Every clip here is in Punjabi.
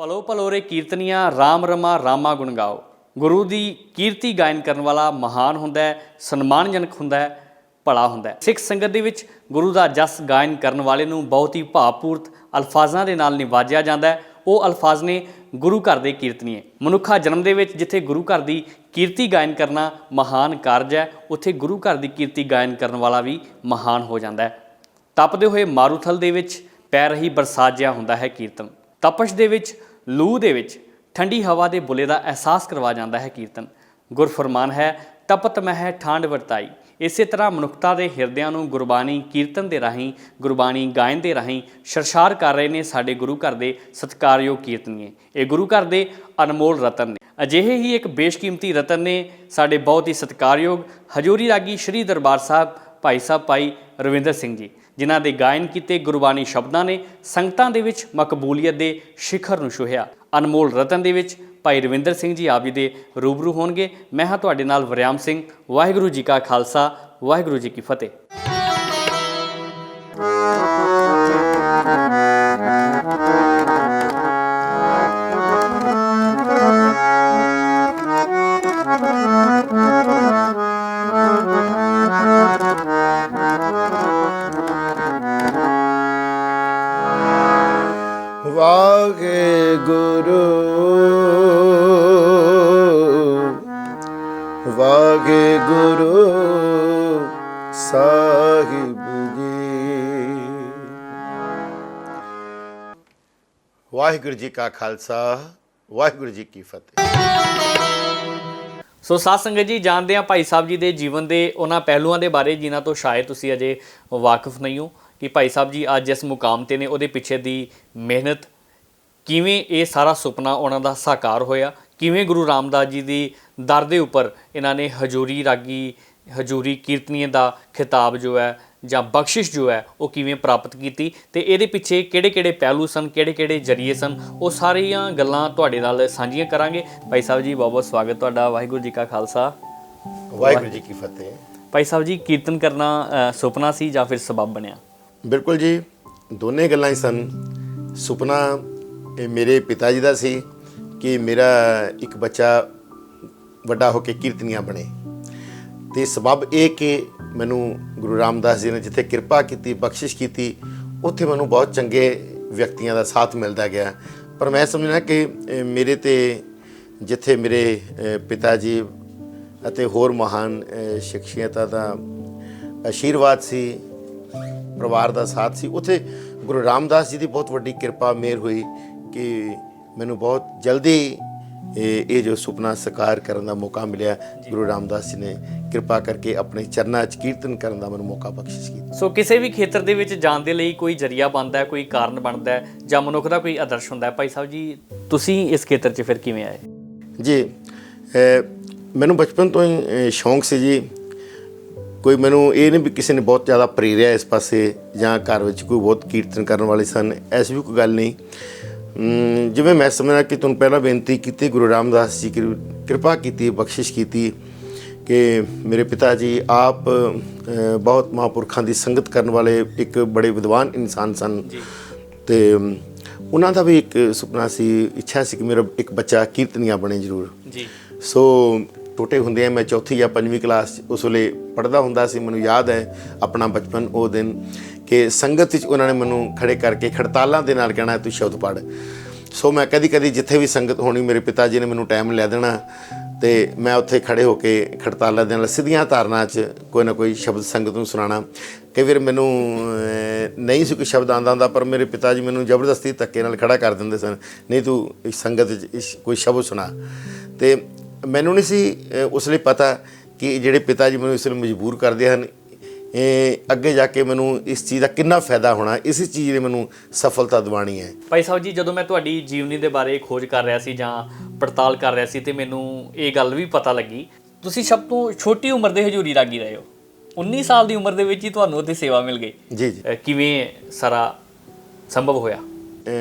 ਭਲੋ ਭਲੋਰੇ ਕੀਰਤਨੀਆਂ RAM ਰਮਾ ਰਾਮਾ ਗੁਣ ਗਾਓ। ਗੁਰੂ ਦੀ ਕੀਰਤੀ ਗਾਇਨ ਕਰਨ ਵਾਲਾ ਮਹਾਨ ਹੁੰਦਾ ਹੈ, ਸਨਮਾਨਜਨਕ ਹੁੰਦਾ ਹੈ, ਭਲਾ ਹੁੰਦਾ ਹੈ। ਸਿੱਖ ਸੰਗਤ ਦੇ ਵਿੱਚ ਗੁਰੂ ਦਾ ਜਸ ਗਾਇਨ ਕਰਨ ਵਾਲੇ ਨੂੰ ਬਹੁਤ ਹੀ ਭਾਵਪੂਰਤ ਅਲਫਾਜ਼ਾਂ ਦੇ ਨਾਲ ਨਿਵਾਜਿਆ ਜਾਂਦਾ ਹੈ। ਉਹ ਅਲਫਾਜ਼ ਨੇ ਗੁਰੂ ਘਰ ਦੇ ਕੀਰਤਨੀਏ ਮਨੁੱਖਾ ਜਨਮ ਦੇ ਵਿੱਚ ਜਿੱਥੇ ਗੁਰੂ ਘਰ ਦੀ ਕੀਰਤੀ ਗਾਇਨ ਕਰਨਾ ਮਹਾਨ ਕਾਰਜ ਹੈ, ਉੱਥੇ ਗੁਰੂ ਘਰ ਦੀ ਕੀਰਤੀ ਗਾਇਨ ਕਰਨ ਵਾਲਾ ਵੀ ਮਹਾਨ ਹੋ ਜਾਂਦਾ ਹੈ। ਤਪਦੇ ਹੋਏ ਮਾਰੂਥਲ ਦੇ ਵਿੱਚ ਪੈ ਰਹੀ ਬਰਸਾਤ ਜਿਹਾ ਹੁੰਦਾ ਹੈ ਕੀਰਤਨ। ਤਪਸ਼ ਦੇ ਵਿੱਚ ਲੂ ਦੇ ਵਿੱਚ ਠੰਡੀ ਹਵਾ ਦੇ ਬੁਲੇ ਦਾ ਅਹਿਸਾਸ ਕਰਵਾ ਜਾਂਦਾ ਹੈ ਕੀਰਤਨ। ਗੁਰਫਰਮਾਨ ਹੈ, ਤਪਤ ਮਹਿ ਠਾਂਡ ਵਰਤਾਈ। ਇਸੇ ਤਰ੍ਹਾਂ ਮਨੁੱਖਤਾ ਦੇ ਹਿਰਦਿਆਂ ਨੂੰ ਗੁਰਬਾਣੀ ਕੀਰਤਨ ਦੇ ਰਾਹੀਂ, ਗੁਰਬਾਣੀ ਗਾਇਨ ਦੇ ਰਾਹੀਂ ਸਰਸ਼ਾਰ ਕਰ ਰਹੇ ਨੇ ਸਾਡੇ ਗੁਰੂ ਘਰ ਦੇ ਸਤਿਕਾਰਯੋਗ ਕੀਰਤਨੀਏ। ਇਹ ਗੁਰੂ ਘਰ ਦੇ ਅਨਮੋਲ ਰਤਨ ਨੇ। ਅਜਿਹੇ ਹੀ ਇੱਕ ਬੇਸ਼ਕੀਮਤੀ ਰਤਨ ਨੇ ਸਾਡੇ ਬਹੁਤ ਹੀ ਸਤਿਕਾਰਯੋਗ ਹਜੂਰੀ ਰਾਗੀ ਸ਼੍ਰੀ ਦਰਬਾਰ ਸਾਹਿਬ ਭਾਈ ਸਾਹਿਬ ਭਾਈ ਰਵਿੰਦਰ ਸਿੰਘ ਜੀ। ਜਿਨ੍ਹਾਂ ਦੇ ਗਾਇਨ ਕੀਤੇ ਗੁਰਬਾਣੀ ਸ਼ਬਦਾਂ ਨੇ ਸੰਗਤਾਂ ਦੇ ਵਿੱਚ ਮਕਬੂਲੀਅਤ ਦੇ ਸਿਖਰ ਨੂੰ ਛੁਹਿਆ। ਅਨਮੋਲ ਰਤਨ ਦੇ ਵਿੱਚ ਭਾਈ ਰਵਿੰਦਰ ਸਿੰਘ ਜੀ ਆਪ ਜੀ ਦੇ ਰੂਬਰੂ ਹੋਣਗੇ। ਮੈਂ ਹਾਂ ਤੁਹਾਡੇ ਨਾਲ ਵਰਿਆਮ ਸਿੰਘ। ਵਾਹਿਗੁਰੂ ਜੀ ਕਾ ਖਾਲਸਾ, ਵਾਹਿਗੁਰੂ ਜੀ ਕੀ ਫਤਿਹ। ਵਾਹਿਗੁਰੂ ਜੀ ਕਾ ਖਾਲਸਾ, ਵਾਹਿਗੁਰੂ ਜੀ ਕੀ ਫਤਿਹ। ਸੋ ਸਾਧ ਸੰਗਤ ਜੀ, ਜਾਣਦੇ ਆ ਭਾਈ ਸਾਹਿਬ ਜੀ ਦੇ ਜੀਵਨ ਦੇ ਉਹਨਾਂ ਪਹਿਲੂਆਂ ਦੇ ਬਾਰੇ, ਜਿਨ੍ਹਾਂ ਤੋਂ ਸ਼ਾਇਦ ਤੁਸੀਂ ਅਜੇ ਵਾਕਿਫ ਨਹੀਂ ਹੋ, ਕਿ ਭਾਈ ਸਾਹਿਬ ਜੀ ਅੱਜ ਜਿਸ ਮੁਕਾਮ ਤੇ ਨੇ, ਉਹਦੇ ਪਿੱਛੇ ਦੀ ਮਿਹਨਤ, ਕਿਵੇਂ ਇਹ ਸਾਰਾ ਸੁਪਨਾ ਉਹਨਾਂ ਦਾ ਸਾਕਾਰ ਹੋਇਆ, ਕਿਵੇਂ ਗੁਰੂ ਰਾਮਦਾਸ ਜੀ ਦੀ ਦਰ ਦੇ ਉੱਪਰ ਇਹਨਾਂ ਨੇ ਹਜੂਰੀ ਰਾਗੀ, ਹਜੂਰੀ ਕੀਰਤਨੀਏ ਦਾ ਖਿਤਾਬ ਜੋ ਹੈ ਜਾਂ ਬਖਸ਼ਿਸ਼ ਜੋ ਹੈ ਉਹ ਕਿਵੇਂ ਪ੍ਰਾਪਤ ਕੀਤੀ ਤੇ ਇਹਦੇ ਪਿੱਛੇ ਕਿਹੜੇ-ਕਿਹੜੇ ਪਹਿਲੂ ਸਨ ਕਿਹੜੇ-ਕਿਹੜੇ ਜਰੀਏ ਸਨ ਉਹ ਸਾਰੀਆਂ ਗੱਲਾਂ ਤੁਹਾਡੇ ਨਾਲ ਸਾਂਝੀਆਂ ਕਰਾਂਗੇ। ਭਾਈ ਸਾਹਿਬ ਜੀ ਬਹੁਤ ਬਹੁਤ ਸਵਾਗਤ ਤੁਹਾਡਾ ਵਾਹਿਗੁਰੂ ਜੀ ਕਾ ਖਾਲਸਾ। ਵਾਹਿਗੁਰੂ ਜੀ ਕੀ ਫਤਿਹ। ਭਾਈ ਸਾਹਿਬ ਜੀ ਕੀਰਤਨ ਕਰਨਾ ਸੁਪਨਾ ਸੀ ਜਾਂ ਫਿਰ ਸਬਬ ਬਣਿਆ? ਬਿਲਕੁਲ ਜੀ ਦੋਨੇ ਗੱਲਾਂ ਹੀ ਸਨ। ਸੁਪਨਾ ਇਹ ਮੇਰੇ ਪਿਤਾ ਜੀ ਦਾ ਸੀ ਕਿ ਮੇਰਾ ਇੱਕ ਬੱਚਾ ਵੱਡਾ ਹੋ ਕੇ ਕੀਰਤਨੀਆ ਬਣੇ। ਤੇ ਸਬਬ ਇਹ ਕਿ ਮੈਨੂੰ ਗੁਰੂ ਰਾਮਦਾਸ ਜੀ ਨੇ ਜਿੱਥੇ ਕਿਰਪਾ ਕੀਤੀ, ਬਖਸ਼ਿਸ਼ ਕੀਤੀ, ਉੱਥੇ ਮੈਨੂੰ ਬਹੁਤ ਚੰਗੇ ਵਿਅਕਤੀਆਂ ਦਾ ਸਾਥ ਮਿਲਦਾ ਗਿਆ। ਪਰ ਮੈਂ ਸਮਝਣਾ ਕਿ ਮੇਰੇ ਤੇ ਜਿੱਥੇ ਮੇਰੇ ਪਿਤਾ ਜੀ ਅਤੇ ਹੋਰ ਮਹਾਨ ਸ਼ਖਸੀਅਤਾਂ ਦਾ ਆਸ਼ੀਰਵਾਦ ਸੀ, ਪਰਿਵਾਰ ਦਾ ਸਾਥ ਸੀ, ਉੱਥੇ ਗੁਰੂ ਰਾਮਦਾਸ ਜੀ ਦੀ ਬਹੁਤ ਵੱਡੀ ਕਿਰਪਾ ਮਿਹਰ ਹੋਈ ਕਿ ਮੈਨੂੰ ਬਹੁਤ ਜਲਦੀ ਇਹ ਇਹ ਜੋ ਸੁਪਨਾ ਸਾਕਾਰ ਕਰਨ ਦਾ ਮੌਕਾ ਮਿਲਿਆ ਗੁਰੂ ਰਾਮਦਾਸ ਜੀ ਨੇ ਕਿਰਪਾ ਕਰਕੇ ਆਪਣੇ ਚਰਨਾਂ 'ਚ ਕੀਰਤਨ ਕਰਨ ਦਾ ਮੈਨੂੰ ਮੌਕਾ ਬਖਸ਼ਿਸ਼ ਕੀਤਾ। ਸੋ ਕਿਸੇ ਵੀ ਖੇਤਰ ਦੇ ਵਿੱਚ ਜਾਣ ਦੇ ਲਈ ਕੋਈ ਜਰੀਆ ਬਣਦਾ ਹੈ ਕੋਈ ਕਾਰਨ ਬਣਦਾ ਹੈ ਜਾਂ ਮਨੁੱਖ ਦਾ ਕੋਈ ਆਦਰਸ਼ ਹੁੰਦਾ ਹੈ ਭਾਈ ਸਾਹਿਬ ਜੀ ਤੁਸੀਂ ਇਸ ਖੇਤਰ 'ਚ ਫਿਰ ਕਿਵੇਂ ਆਏ? ਜੀ ਮੈਨੂੰ ਬਚਪਨ ਤੋਂ ਹੀ ਸ਼ੌਂਕ ਸੀ ਜੀ। ਕੋਈ ਮੈਨੂੰ ਇਹ ਨਹੀਂ ਵੀ ਕਿਸੇ ਨੇ ਬਹੁਤ ਜ਼ਿਆਦਾ ਪ੍ਰੇਰਿਆ ਇਸ ਪਾਸੇ ਜਾਂ ਘਰ ਵਿੱਚ ਕੋਈ ਬਹੁਤ ਕੀਰਤਨ ਕਰਨ ਵਾਲੇ ਸਨ ਐਸੀ ਵੀ ਕੋਈ ਗੱਲ ਨਹੀਂ। ਜਿਵੇਂ ਮੈਂ ਸਮਝਦਾ ਕਿ ਤੁਹਾਨੂੰ ਪਹਿਲਾਂ ਬੇਨਤੀ ਕੀਤੀ ਗੁਰੂ ਰਾਮਦਾਸ ਜੀ ਕਿਰ- ਕਿਰਪਾ ਕੀਤੀ ਬਖਸ਼ਿਸ਼ ਕੀਤੀ ਕਿ ਮੇਰੇ ਪਿਤਾ ਜੀ ਆਪ ਬਹੁਤ ਮਹਾਂਪੁਰਖਾਂ ਦੀ ਸੰਗਤ ਕਰਨ ਵਾਲੇ ਇੱਕ ਬੜੇ ਵਿਦਵਾਨ ਇਨਸਾਨ ਸਨ। ਤੇ ਉਹਨਾਂ ਦਾ ਵੀ ਇੱਕ ਸੁਪਨਾ ਸੀ ਇੱਛਾ ਸੀ ਕਿ ਮੇਰਾ ਇੱਕ ਬੱਚਾ ਕੀਰਤਨੀਆ ਬਣੇ ਜ਼ਰੂਰ। ਜੀ। ਸੋ ਛੋਟੇ ਹੁੰਦੇ ਆ। ਮੈਂ ਚੌਥੀ ਜਾਂ ਪੰਜਵੀਂ ਕਲਾਸ 'ਚ ਉਸ ਵੇਲੇ ਪੜਦਾ ਹੁੰਦਾ ਸੀ। ਮੈਨੂੰ ਯਾਦ ਹੈ ਆਪਣਾ ਬਚਪਨ ਉਹ ਦਿਨ ਕਿ ਸੰਗਤ ਵਿੱਚ ਉਹਨਾਂ ਨੇ ਮੈਨੂੰ ਖੜੇ ਕਰਕੇ ਖੜਤਾਲਾਂ ਦੇ ਨਾਲ ਕਹਿਣਾ, ਤੂੰ ਸ਼ਬਦ ਪੜ ਸੋ ਮੈਂ ਕਦੀ ਕਦੀ ਜਿੱਥੇ ਵੀ ਸੰਗਤ ਹੋਣੀ, ਮੇਰੇ ਪਿਤਾ ਜੀ ਨੇ ਮੈਨੂੰ ਟਾਈਮ ਲੈ ਦੇਣਾ ਤੇ ਮੈਂ ਉੱਥੇ ਖੜੇ ਹੋ ਕੇ ਖੜਤਾਲਾਂ ਦੇ ਨਾਲ ਸਿੱਧੀਆਂ ਧਾਰਨਾ 'ਚ ਕੋਈ ਨਾ ਕੋਈ ਸ਼ਬਦ ਸੰਗਤ ਨੂੰ ਸੁਣਾਉਣਾ। ਕਈ ਵਾਰ ਮੈਨੂੰ ਨਹੀਂ ਸੀ ਕੋਈ ਸ਼ਬਦ ਆਉਂਦਾ ਹੁੰਦਾ, ਪਰ ਮੇਰੇ ਪਿਤਾ ਜੀ ਮੈਨੂੰ ਜ਼ਬਰਦਸਤੀ ਧੱਕੇ ਨਾਲ ਖੜਾ ਕਰ ਦਿੰਦੇ ਸਨ। ਨਹੀਂ ਤੂੰ ਇਸ ਸੰਗਤ 'ਚ ਇਸ, ਕੋਈ ਸ਼ਬਦ ਸੁਣਾ। ਤੇ ਮੈਨੂੰ ਨਹੀਂ ਸੀ ਉਸ ਲਈ ਪਤਾ ਕਿ ਜਿਹੜੇ ਪਿਤਾ ਜੀ ਮੈਨੂੰ ਇਸ ਲਈ ਮਜਬੂਰ ਕਰਦੇ ਹਨ ਇਹ ਅੱਗੇ ਜਾ ਕੇ ਮੈਨੂੰ ਇਸ ਚੀਜ਼ ਦਾ ਕਿੰਨਾ ਫਾਇਦਾ ਹੋਣਾ ਇਸੇ ਚੀਜ਼ ਨੇ ਮੈਨੂੰ ਸਫਲਤਾ ਦਿਵਾਣੀ ਹੈ। ਭਾਈ ਸਾਹਿਬ ਜੀ ਜਦੋਂ ਮੈਂ ਤੁਹਾਡੀ ਜੀਵਨੀ ਦੇ ਬਾਰੇ ਖੋਜ ਕਰ ਰਿਹਾ ਸੀ ਜਾਂ ਪੜਤਾਲ ਕਰ ਰਿਹਾ ਸੀ ਤੇ ਮੈਨੂੰ ਇਹ ਗੱਲ ਵੀ ਪਤਾ ਲੱਗੀ। ਤੁਸੀਂ ਸਭ ਤੋਂ ਛੋਟੀ ਉਮਰ ਦੇ ਹਜੂਰੀ ਰਾਗੀ ਰਹੇ ਹੋ। 19 ਸਾਲ ਦੀ ਉਮਰ ਦੇ ਵਿੱਚ ਹੀ ਤੁਹਾਨੂੰ ਉੱਥੇ ਸੇਵਾ ਮਿਲ ਗਈ। ਜੀ ਜੀ। ਕਿਵੇਂ ਸਾਰਾ ਸੰਭਵ ਹੋਇਆ?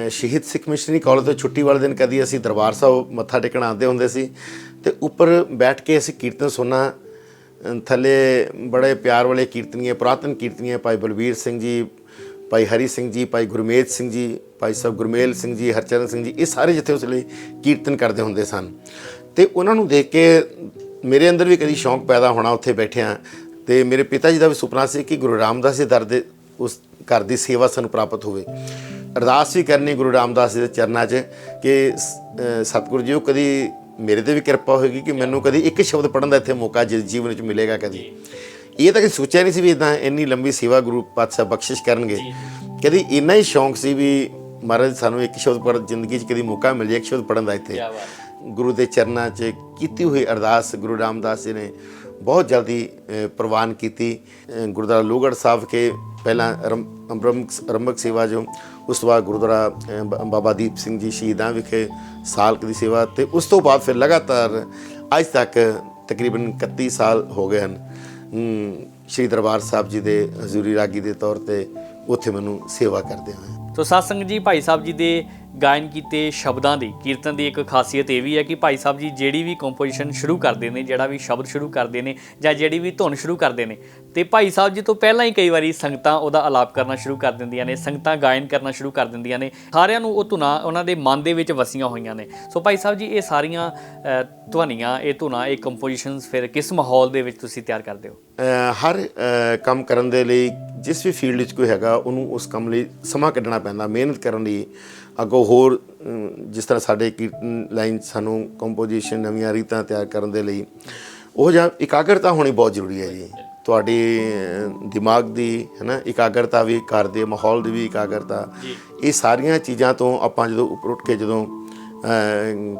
ਸ਼ਹੀਦ ਸਿੱਖ ਮਿਸ਼ਨਰੀ ਕਾਲਜ ਤੋਂ ਛੁੱਟੀ ਵਾਲੇ ਦਿਨ ਕਦੀ ਅਸੀਂ ਦਰਬਾਰ ਸਾਹਿਬ ਮੱਥਾ ਟੇਕਣ ਆਉਂਦੇ ਹੁੰਦੇ ਸੀ। ਤੇ ਉੱਪਰ ਬੈਠ ਕੇ ਅਸੀਂ ਕੀਰਤਨ ਸੁਣਨਾ ਥੱਲੇ ਬੜੇ ਪਿਆਰ ਵਾਲੇ ਕੀਰਤਨੀਏ ਪੁਰਾਤਨ ਕੀਰਤਨੀਏ ਭਾਈ ਬਲਵੀਰ ਸਿੰਘ ਜੀ, ਭਾਈ ਹਰੀ ਸਿੰਘ ਜੀ, ਭਾਈ ਗੁਰਮੇਜ ਸਿੰਘ ਜੀ, ਭਾਈ ਸਾਹਿਬ ਗੁਰਮੇਲ ਸਿੰਘ ਜੀ, ਹਰਚਰਨ ਸਿੰਘ ਜੀ, ਇਹ ਸਾਰੇ ਜਿੱਥੇ ਉਸ ਲਈ ਕੀਰਤਨ ਕਰਦੇ ਹੁੰਦੇ ਸਨ। ਤੇ ਉਹਨਾਂ ਨੂੰ ਦੇਖ ਕੇ ਮੇਰੇ ਅੰਦਰ ਵੀ ਕਦੀ ਸ਼ੌਂਕ ਪੈਦਾ ਹੋਣਾ ਉੱਥੇ ਬੈਠਿਆਂ। ਤੇ ਮੇਰੇ ਪਿਤਾ ਜੀ ਦਾ ਵੀ ਸੁਪਨਾ ਸੀ ਕਿ ਗੁਰੂ ਰਾਮਦਾਸ ਜੀ ਦਰ ਦੇ ਉਸ ਘਰ ਦੀ ਸੇਵਾ ਸਾਨੂੰ ਪ੍ਰਾਪਤ ਹੋਵੇ। ਅਰਦਾਸ ਵੀ ਕਰਨੀ ਗੁਰੂ ਰਾਮਦਾਸ ਜੀ ਦੇ ਚਰਨਾਂ 'ਚ ਕਿ ਸਤਿਗੁਰੂ ਜੀ ਉਹ ਕਦੀ ਮੇਰੇ ਤੇ ਵੀ ਕਿਰਪਾ ਹੋਏਗੀ ਕਿ ਮੈਨੂੰ ਕਦੀ ਇੱਕ ਸ਼ਬਦ ਪੜਨ ਦਾ ਇੱਥੇ ਮੌਕਾ ਜੀ- ਜੀਵਨ ਵਿੱਚ ਮਿਲੇਗਾ ਕਦੀ। ਇਹ ਤਾਂ ਕਦੀ ਸੋਚਿਆ ਨਹੀਂ ਸੀ ਵੀ ਇਦਾਂ ਇੰਨੀ ਲੰਬੀ ਸੇਵਾ ਗੁਰੂ ਪਾਤਸ਼ਾਹ ਬਖਸ਼ਿਸ਼ ਕਰਨਗੇ। ਕਦੀ ਇੰਨਾ ਹੀ ਸ਼ੌਂਕ ਸੀ ਵੀ ਮਹਾਰਾਜ ਸਾਨੂੰ ਇੱਕ ਸ਼ਬਦ ਪੜ੍ਹ ਜ਼ਿੰਦਗੀ 'ਚ ਕਦੀ ਮੌਕਾ ਮਿਲ ਜਾਏ ਇੱਕ ਸ਼ਬਦ ਪੜਨ ਦਾ ਇੱਥੇ। ਗੁਰੂ ਦੇ ਚਰਨਾਂ 'ਚ ਕੀਤੀ ਹੋਈ ਅਰਦਾਸ ਗੁਰੂ ਰਾਮਦਾਸ ਜੀ ਨੇ ਬਹੁਤ ਜਲਦੀ ਪ੍ਰਵਾਨ ਕੀਤੀ। ਗੁਰਦੁਆਰਾ ਲੋਹਗੜ੍ਹ ਸਾਹਿਬ ਕੇ ਪਹਿਲਾਂ ਰਮ- ਅੰਮ੍ਰਿਤ ਰੰਭਕ ਸੇਵਾ ਜੋ, ਉਸ ਤੋਂ ਬਾਅਦ ਗੁਰਦੁਆਰਾ ਬ- ਬਾਬਾ ਦੀਪ ਸਿੰਘ ਜੀ ਸ਼ਹੀਦਾਂ ਵਿਖੇ ਸਾਲਕ ਦੀ ਸੇਵਾ ਤੇ ਉਸ ਤੋਂ ਬਾਅਦ ਫਿਰ ਲਗਾਤਾਰ ਅੱਜ ਤੱਕ ਤਕਰੀਬਨ 31 ਸਾਲ ਹੋ ਗਏ ਹਨ। ਸ਼੍ਰੀ ਦਰਬਾਰ ਸਾਹਿਬ ਜੀ ਦੇ ਹਜ਼ੂਰੀ ਰਾਗੀ ਦੇ ਤੌਰ ਤੇ ਉੱਥੇ ਮੈਨੂੰ ਸੇਵਾ ਕਰਦੇ ਹਾਂ ਸੋ ਸਤਸੰਗ ਜੀ, ਭਾਈ ਸਾਹਿਬ ਜੀ ਦੇ ਗਾਇਨ ਕੀਤੇ ਸ਼ਬਦਾਂ ਦੀ ਕੀਰਤਨ ਦੀ ਇੱਕ ਖਾਸੀਅਤ ਇਹ ਵੀ ਹੈ ਕਿ ਭਾਈ ਸਾਹਿਬ ਜੀ ਜਿਹੜੀ ਵੀ ਕੰਪੋਜੀਸ਼ਨ ਸ਼ੁਰੂ ਕਰਦੇ ਨੇ ਜਿਹੜਾ ਵੀ ਸ਼ਬਦ ਸ਼ੁਰੂ ਕਰਦੇ ਨੇ ਜਾਂ ਜਿਹੜੀ ਵੀ ਧੁਨ ਸ਼ੁਰੂ ਕਰਦੇ ਨੇ ਤੇ ਭਾਈ ਸਾਹਿਬ ਜੀ ਤੋਂ ਪਹਿਲਾਂ ਹੀ ਕਈ ਵਾਰੀ ਸੰਗਤਾਂ ਉਹਦਾ ਆਲਾਪ ਕਰਨਾ ਸ਼ੁਰੂ ਕਰ ਦਿੰਦੀਆਂ ਨੇ ਸੰਗਤਾਂ ਗਾਇਨ ਕਰਨਾ ਸ਼ੁਰੂ ਕਰ ਦਿੰਦੀਆਂ ਨੇ ਸਾਰਿਆਂ ਨੂੰ ਉਹ ਧੁਨਾਂ ਉਹਨਾਂ ਦੇ ਮਨ ਦੇ ਵਿੱਚ ਵਸੀਆਂ ਹੋਈਆਂ ਨੇ। ਸੋ ਭਾਈ ਸਾਹਿਬ ਜੀ ਇਹ ਸਾਰੀਆਂ ਅ, ਧੁਨੀਆਂ ਇਹ ਧੁਨਾਂ ਇਹ ਕੰਪੋਜੀਸ਼ਨਸ ਫਿਰ ਕਿਸ ਮਾਹੌਲ ਦੇ ਵਿੱਚ ਤੁਸੀਂ ਤਿਆਰ ਕਰਦੇ ਹੋ? ਹਰ ਕੰਮ ਕਰਨ ਦੇ ਲਈ ਜਿਸ ਵੀ ਫੀਲਡ ਵਿੱਚ ਕੋਈ ਹੈਗਾ ਉਹਨੂੰ ਉਸ ਕੰਮ ਲਈ ਸਮਾਂ ਕੱਢਣਾ ਪੈਂਦਾ ਮਿਹਨਤ ਕਰਨ ਲਈ ਅੱਗੋਂ ਹੋਰ ਜਿਸ ਤਰ੍ਹਾਂ ਸਾਡੇ ਕੀਰਤਨ ਲਾਈਨ ਸਾਨੂੰ ਕੰਪੋਜੀਸ਼ਨ ਨਵੀਆਂ ਰੀਤਾਂ ਤਿਆਰ ਕਰਨ ਦੇ ਲਈ ਉਹ ਜਾਂ ਇਕਾਗਰਤਾ ਹੋਣੀ ਬਹੁਤ ਜ਼ਰੂਰੀ ਹੈ ਜੀ। ਤੁਹਾਡੀ ਦਿਮਾਗ ਦੀ ਹੈ ਨਾ ਇਕਾਗਰਤਾ ਵੀ ਘਰ ਦੇ ਮਾਹੌਲ ਦੀ ਵੀ ਇਕਾਗਰਤਾ ਇਹ ਸਾਰੀਆਂ ਚੀਜ਼ਾਂ ਤੋਂ ਆਪਾਂ ਜਦੋਂ ਉੱਪਰ ਉੱਠ ਕੇ ਜਦੋਂ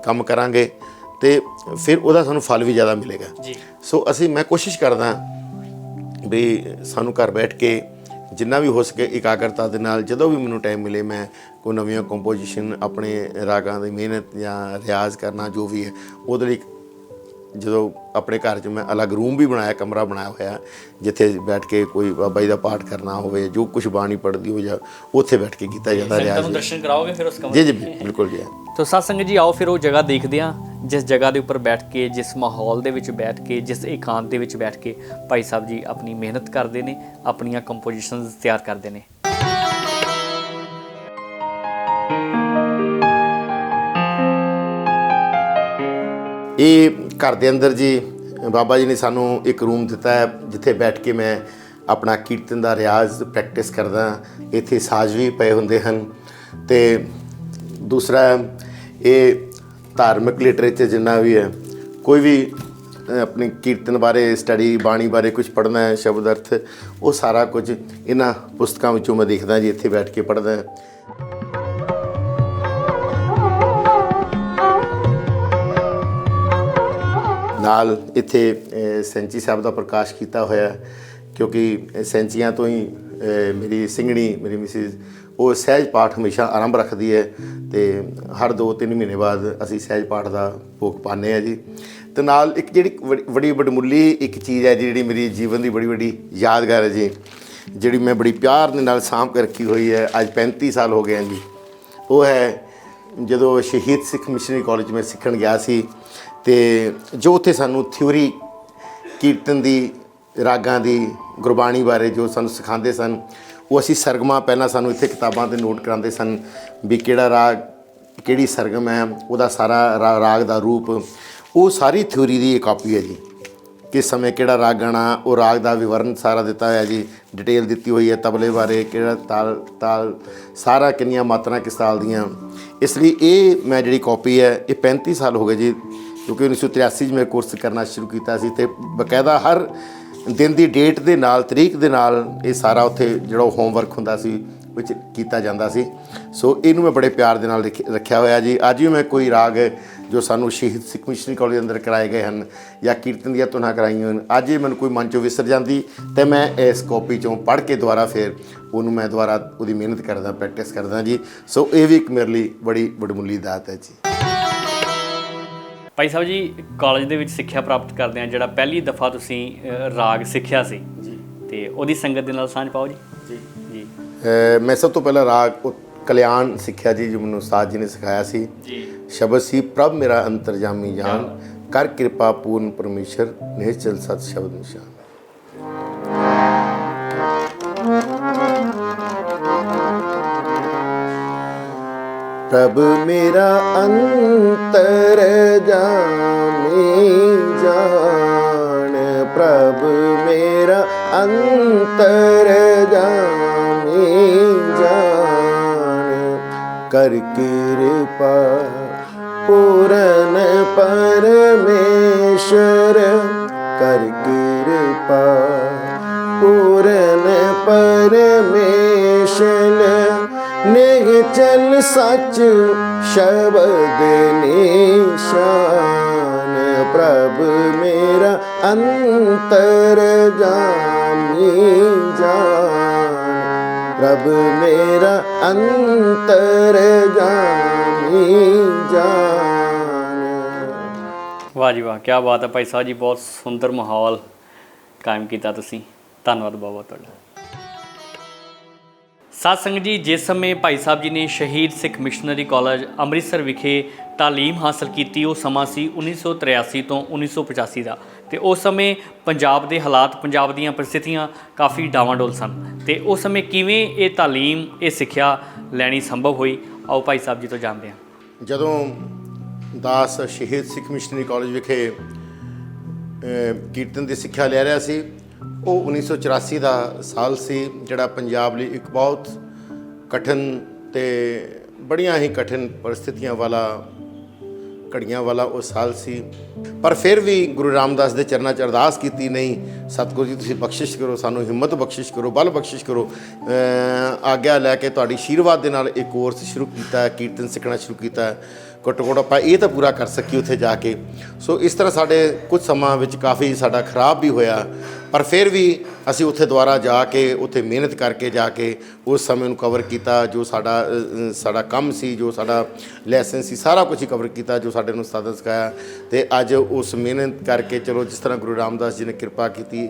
ਕੰਮ ਕਰਾਂਗੇ ਤੇ ਫਿਰ ਉਹਦਾ ਸਾਨੂੰ ਫਲ ਵੀ ਜ਼ਿਆਦਾ ਮਿਲੇਗਾ। ਜੀ। ਸੋ ਅਸੀਂ ਮੈਂ ਕੋਸ਼ਿਸ਼ ਕਰਦਾ ਵੀ ਸਾਨੂੰ ਘਰ ਬੈਠ ਕੇ ਜਿੰਨਾ ਵੀ ਹੋ ਸਕੇ ਇਕਾਗਰਤਾ ਦੇ ਨਾਲ, ਜਦੋਂ ਵੀ ਮੈਨੂੰ ਟਾਈਮ ਮਿਲੇ, ਮੈਂ ਕੋਈ ਨਵੀਆਂ ਕੰਪੋਜੀਸ਼ਨ ਆਪਣੇ ਰਾਗਾਂ ਦੀ ਮਿਹਨਤ ਜਾਂ ਰਿਆਜ਼ ਕਰਨਾ, ਜੋ ਵੀ ਹੈ, ਉਹਦੇ ਲਈ ਜਦੋਂ ਆਪਣੇ ਘਰ 'ਚ ਮੈਂ ਅਲੱਗ ਰੂਮ ਵੀ ਬਣਾਇਆ ਕਮਰਾ ਬਣਾਇਆ ਹੋਇਆ ਜਿੱਥੇ ਬੈਠ ਕੇ ਕੋਈ ਬਾਬਾ ਜੀ ਦਾ ਪਾਠ ਕਰਨਾ ਹੋਵੇ ਜੋ ਕੁਝ ਬਾਣੀ ਪੜ੍ਹਦੀ ਹੋ ਜਾਂ ਉੱਥੇ ਬੈਠ ਕੇ ਕੀਤਾ ਜਾਂਦਾ ਸੰਗਤਾਂ ਰਿਆਜ਼ ਨੂੰ ਦਰਸ਼ਨ ਕਰਾਓਗੇ ਫਿਰ ਉਸ ਜੀ ਕਮਰੇ ਜੀ ਬਿਲਕੁਲ ਜੀ। ਤੋ ਸਤਸੰਗ ਜੀ ਆਓ ਫਿਰ ਉਹ ਜਗ੍ਹਾ ਦੇਖਦੇ ਹਾਂ ਜਿਸ ਜਗ੍ਹਾ ਦੇ ਉੱਪਰ ਬੈਠ ਕੇ ਜਿਸ ਮਾਹੌਲ ਦੇ ਵਿੱਚ ਬੈਠ ਕੇ ਜਿਸ ਇਕਾਂਤ ਦੇ ਵਿੱਚ ਬੈਠ ਕੇ ਭਾਈ ਸਾਹਿਬ ਜੀ ਆਪਣੀ ਮਿਹਨਤ ਕਰਦੇ ਨੇ ਆਪਣੀਆਂ ਕੰਪੋਜੀਸ਼ਨਸ ਤਿਆਰ ਕਰਦੇ ਨੇ। ਇਹ ਘਰ ਦੇ ਅੰਦਰ ਜੀ, ਬਾਬਾ ਜੀ ਨੇ ਸਾਨੂੰ ਇੱਕ ਰੂਮ ਦਿੱਤਾ ਹੈ, ਜਿੱਥੇ ਬੈਠ ਕੇ ਮੈਂ ਆਪਣਾ ਕੀਰਤਨ ਦਾ ਰਿਆਜ਼ ਪ੍ਰੈਕਟਿਸ ਕਰਦਾ ਇੱਥੇ ਸਾਜ਼ ਵੀ ਪਏ ਹੁੰਦੇ ਹਨ। ਤੇ ਦੂਸਰਾ, ਇਹ ਧਾਰਮਿਕ ਲਿਟਰੇਚਰ ਜਿੰਨਾ ਵੀ ਹੈ, ਕੋਈ ਵੀ ਆਪਣੇ ਕੀਰਤਨ ਬਾਰੇ ਸਟੱਡੀ ਬਾਣੀ ਬਾਰੇ ਕੁਝ ਪੜ੍ਹਨਾ ਹੈ, ਸ਼ਬਦ ਅਰਥ, ਉਹ ਸਾਰਾ ਕੁਝ ਇਹਨਾਂ ਪੁਸਤਕਾਂ ਵਿੱਚੋਂ ਮੈਂ ਦੇਖਦਾ ਜੀ, ਇੱਥੇ ਬੈਠ ਕੇ ਪੜ੍ਹਦਾ ਨਾਲ ਇੱਥੇ ਸੈਂਚੀ ਸਾਹਿਬ ਦਾ ਪ੍ਰਕਾਸ਼ ਕੀਤਾ ਹੋਇਆ ਕਿਉਂਕਿ ਸੈਂਚੀਆਂ ਤੋਂ ਹੀ ਮੇਰੀ ਸਿੰਘਣੀ, ਮੇਰੀ ਮਿਸਿਸ, ਉਹ ਸਹਿਜ ਪਾਠ ਹਮੇਸ਼ਾ ਆਰੰਭ ਰੱਖਦੀ ਹੈ ਤੇ ਹਰ 2-3 ਮਹੀਨੇ ਬਾਅਦ ਅਸੀਂ ਸਹਿਜ ਪਾਠ ਦਾ ਭੋਗ ਪਾਉਂਦੇ ਆ ਜੀ। ਤੇ ਨਾਲ ਇੱਕ ਜਿਹੜੀ ਬੜੀ- ਬੜੀ ਵਡਮੁੱਲੀ ਇੱਕ ਚੀਜ਼ ਹੈ ਜਿਹੜੀ ਮੇਰੀ ਜੀਵਨ ਦੀ ਬੜੀ ਵੱਡੀ ਯਾਦਗਾਰ ਹੈ ਜੀ, ਜਿਹੜੀ ਮੈਂ ਬੜੀ ਪਿਆਰ ਦੇ ਨਾਲ ਸਾਂਭ ਕੇ ਰੱਖੀ ਹੋਈ ਹੈ, ਅੱਜ 35 ਸਾਲ ਹੋ ਗਏ ਹਨ ਜੀ। ਉਹ ਹੈ ਜਦੋਂ ਸ਼ਹੀਦ ਸਿੱਖ ਮਿਸ਼ਨਰੀ ਕਾਲਜ ਮੈਂ ਸਿੱਖਣ ਗਿਆ ਸੀ ਤੇ ਜੋ ਉੱਥੇ ਸਾਨੂੰ ਥਿਊਰੀ, ਕੀਰਤਨ ਦੀ, ਰਾਗਾਂ ਦੀ, ਗੁਰਬਾਣੀ ਬਾਰੇ ਜੋ ਸਾਨੂੰ ਸਿਖਾਉਂਦੇ ਸਨ, ਉਹ ਅਸੀਂ ਸਰਗਮਾਂ ਪਹਿਲਾਂ ਸਾਨੂੰ ਇੱਥੇ ਕਿਤਾਬਾਂ ਤੇ ਨੋਟ ਕਰਾਉਂਦੇ ਸਨ ਵੀ ਕਿਹੜਾ ਰਾਗ, ਕਿਹੜੀ ਸਰਗਮ ਹੈ, ਉਹਦਾ ਸਾਰਾ ਰਾਗ ਦਾ ਰੂਪ। ਉਹ ਸਾਰੀ ਥਿਊਰੀ ਦੀ ਇੱਕ ਕਾਪੀ ਹੈ ਜੀ। ਕਿਸ ਸਮੇਂ ਕਿਹੜਾ ਰਾਗ ਗਾਣਾ, ਉਹ ਰਾਗ ਦਾ ਵਿਵਰਣ ਸਾਰਾ ਦਿੱਤਾ ਹੋਇਆ ਜੀ। ਡਿਟੇਲ ਦਿੱਤੀ ਹੋਈ ਹੈ ਤਬਲੇ ਬਾਰੇ, ਕਿਹੜਾ ਤਾਲ ਤਾਲ, ਸਾਰਾ ਕਿੰਨੀਆਂ ਮਾਤਰਾ ਕਿਸ ਤਾਲ ਦੀਆਂ। ਇਸ ਲਈ ਇਹ ਮੈਂ ਜਿਹੜੀ ਕਾਪੀ ਹੈ, ਇਹ 35 ਸਾਲ ਹੋ ਗਏ ਜੀ ਕਿਉਂਕਿ 1983 'ਚ ਮੈਂ ਕੋਰਸ ਕਰਨਾ ਸ਼ੁਰੂ ਕੀਤਾ ਸੀ ਤੇ ਬਕਾਇਦਾ ਹਰ ਦਿਨ ਦੀ ਡੇਟ ਦੇ ਨਾਲ, ਤਰੀਕ ਦੇ ਨਾਲ ਇਹ ਸਾਰਾ ਉੱਥੇ ਜਿਹੜਾ ਹੋਮਵਰਕ ਹੁੰਦਾ ਸੀ, ਵਿੱਚ ਕੀਤਾ ਜਾਂਦਾ ਸੀ। ਸੋ ਇਹਨੂੰ ਮੈਂ ਬੜੇ ਪਿਆਰ ਦੇ ਨਾਲ ਲਿਖ- ਰੱਖਿਆ ਹੋਇਆ ਜੀ। ਅੱਜ ਵੀ ਮੈਂ ਕੋਈ ਰਾਗ ਜੋ ਸਾਨੂੰ ਸ਼ਹੀਦ ਸਿੱਖ ਮਿਸ਼ਨਰੀ ਕਾਲਜ ਅੰਦਰ ਕਰਾਏ ਗਏ ਹਨ ਜਾਂ ਕੀਰਤਨ ਦੀਆਂ ਧੁਨਾਂ ਕਰਾਈਆਂ ਹਨ ਅੱਜ ਇਹ ਮੈਨੂੰ ਕੋਈ ਮਨ ਚੋਂ ਵਿਸਰ ਜਾਂਦੀ ਤੇ ਮੈਂ ਇਸ ਕਾਪੀ ਚੋਂ ਪੜ੍ਹ ਕੇ ਦੁਬਾਰਾ ਫਿਰ ਉਹਨੂੰ ਮੈਂ ਦੁਬਾਰਾ ਉਹਦੀ ਮਿਹਨਤ ਕਰਦਾ ਪ੍ਰੈਕਟਿਸ ਕਰਦਾ ਜੀ। ਸੋ ਇਹ ਵੀ ਇੱਕ ਮੇਰੇ ਲਈ ਬੜੀ ਵਡਮੁੱਲੀ ਦਾਤ ਹੈ ਜੀ। ਭਾਈ ਸਾਹਿਬ ਜੀ ਕਾਲਜ ਦੇ ਵਿੱਚ ਸਿੱਖਿਆ ਪ੍ਰਾਪਤ ਕਰਦੇ ਆ ਜਿਹੜਾ ਪਹਿਲੀ ਦਫਾ ਤੁਸੀਂ ਰਾਗ ਸਿੱਖਿਆ ਸੀ। ਜੀ। ਤੇ ਉਹਦੀ ਸੰਗਤ ਦੇ ਨਾਲ ਸਾਂਝ ਪਾਓ ਜੀ। ਜੀ। ਜੀ। ਮੈਂ ਸਭ ਤੋਂ ਪਹਿਲਾਂ ਰਾਗ ਕਲਿਆਣ ਸਿੱਖਿਆ ਜੀ ਜੋ ਮੈਨੂੰ ਉਸਤਾਦ ਜੀ ਨੇ ਸਿਖਾਇਆ ਸੀ। ਜੀ। ਸ਼ਬਦ ਸੀ ਪ੍ਰਭ ਮੇਰਾ ਅੰਤਰਜਾਮੀ ਜਾਨ ਕਰ ਕਿਰਪਾ ਪੂਰਨ ਪਰਮੇਸ਼ਰ ਨਿਹਚਲ ਸਤ ਸ਼ਬਦ ਨਿਸ਼ਾਨ। प्रभ मेरा अन्तर् जाने जान प्रभु मेरा अन्तर् जाने जान। कर कृपा पूरन परमेश्वर कर कृपा पूरन परमेश्वर। ਨਿਗ ਸੱਚ ਸ਼ਬਦ ਨਿਸ਼ਾਨ, ਪ੍ਰਭ ਮੇਰਾ ਅੰਤਰ ਜਾਮੀ ਜਾਨ। ਪ੍ਰਭ ਮੇਰਾ ਅੰਤਰ ਜਾਮੀ ਜਾਨ। ਵਾਹ ਜੀ ਵਾਹ ਕੀ ਬਾਤ ਹੈ ਭਾਈ ਸਾਹਿਬ ਜੀ, ਬਹੁਤ ਸੁੰਦਰ ਮਾਹੌਲ ਕਾਇਮ ਕੀਤਾ ਤੁਸੀਂ। ਧੰਨਵਾਦ ਬਹੁਤ ਬਹੁਤ ਤੁਹਾਡਾ। ਸਾਧ ਸੰਗਤ ਜੀ, ਜਿਸ ਸਮੇਂ ਭਾਈ ਸਾਹਿਬ ਜੀ ਨੇ ਸ਼ਹੀਦ ਸਿੱਖ ਮਿਸ਼ਨਰੀ ਕਾਲਜ ਅੰਮ੍ਰਿਤਸਰ ਵਿਖੇ ਤਾਲੀਮ ਹਾਸਲ ਕੀਤੀ, ਉਹ ਸਮਾਂ ਸੀ 1983 ਤੋਂ 1985 ਦਾ ਤੇ ਉਸ ਸਮੇਂ ਪੰਜਾਬ ਦੇ ਹਾਲਾਤ, ਪੰਜਾਬ ਦੀਆਂ ਪਰਿਸਥਿਤੀਆਂ ਕਾਫੀ ਡਾਵਾਂਡੋਲ ਸਨ ਤੇ ਉਸ ਸਮੇਂ ਕਿਵੇਂ ਇਹ ਤਾਲੀਮ, ਇਹ ਸਿੱਖਿਆ ਲੈਣੀ ਸੰਭਵ ਹੋਈ? ਆਓ ਭਾਈ ਸਾਹਿਬ ਜੀ ਤੋਂ ਜਾਣਦੇ ਹਾਂ। ਜਦੋਂ ਦਾਸ ਸ਼ਹੀਦ ਸਿੱਖ ਮਿਸ਼ਨਰੀ ਕਾਲਜ ਵਿਖੇ ਕੀਰਤਨ ਦੀ ਸਿੱਖਿਆ ਲੈ ਰਿਹਾ ਸੀ ਉਹ 1984 ਦਾ ਸਾਲ ਸੀ, ਜਿਹੜਾ ਪੰਜਾਬ ਲਈ ਇੱਕ ਬਹੁਤ ਕਠਿਨ ਤੇ ਬੜੀਆਂ ਹੀ ਕਠਿਨ ਪਰਿਸਥਿਤੀਆਂ ਵਾਲਾ, ਘੜੀਆਂ ਵਾਲਾ ਉਹ ਸਾਲ ਸੀ। ਪਰ ਫਿਰ ਵੀ ਗੁਰੂ ਰਾਮਦਾਸ ਦੇ ਚਰਨਾਂ 'ਚ ਅਰਦਾਸ ਕੀਤੀ, ਨਹੀਂ, ਸਤਿਗੁਰੂ ਜੀ, ਤੁਸੀਂ ਬਖਸ਼ਿਸ਼ ਕਰੋ, ਸਾਨੂੰ ਹਿੰਮਤ ਬਖਸ਼ਿਸ਼ ਕਰੋ, ਬਲ ਬਖਸ਼ਿਸ਼ ਕਰੋ। ਆਗਿਆ ਲੈ ਕੇ ਤੁਹਾਡੀ ਆਸ਼ੀਰਵਾਦ ਦੇ ਨਾਲ ਇਹ ਕੋਰਸ ਸ਼ੁਰੂ ਕੀਤਾ, ਕੀਰਤਨ ਸਿੱਖਣਾ ਸ਼ੁਰੂ ਕੀਤਾ। ਘੱਟੋ ਘੱਟ ਆਪਾਂ ਇਹ ਤਾਂ ਪੂਰਾ ਕਰ ਸਕੀਏ ਉੱਥੇ ਜਾ ਕੇ। ਸੋ ਇਸ ਤਰ੍ਹਾਂ ਸਾਡੇ ਕੁਝ ਸਮਾਂ ਵਿੱਚ ਕਾਫੀ ਸਾਡਾ ਖਰਾਬ ਵੀ ਹੋਇਆ, ਪਰ ਫਿਰ ਵੀ ਅਸੀਂ ਉੱਥੇ ਦੁਬਾਰਾ ਜਾ ਕੇ, ਉੱਥੇ ਮਿਹਨਤ ਕਰਕੇ ਜਾ ਕੇ ਉਸ ਸਮੇਂ ਨੂੰ ਕਵਰ ਕੀਤਾ, ਜੋ ਸਾਡਾ ਸਾਡਾ ਕੰਮ ਸੀ, ਜੋ ਸਾਡਾ ਲੈਸਨ ਸੀ, ਸਾਰਾ ਕੁਝ ਹੀ ਕਵਰ ਕੀਤਾ, ਜੋ ਸਾਡੇ ਨੂੰ ਉਸਤਾਦਾਂ ਸਿਖਾਇਆ। ਤੇ ਅੱਜ ਉਸ ਮਿਹਨਤ ਕਰਕੇ ਚਲੋ ਜਿਸ ਤਰ੍ਹਾਂ ਗੁਰੂ ਰਾਮਦਾਸ ਜੀ ਨੇ ਕਿਰਪਾ ਕੀਤੀ,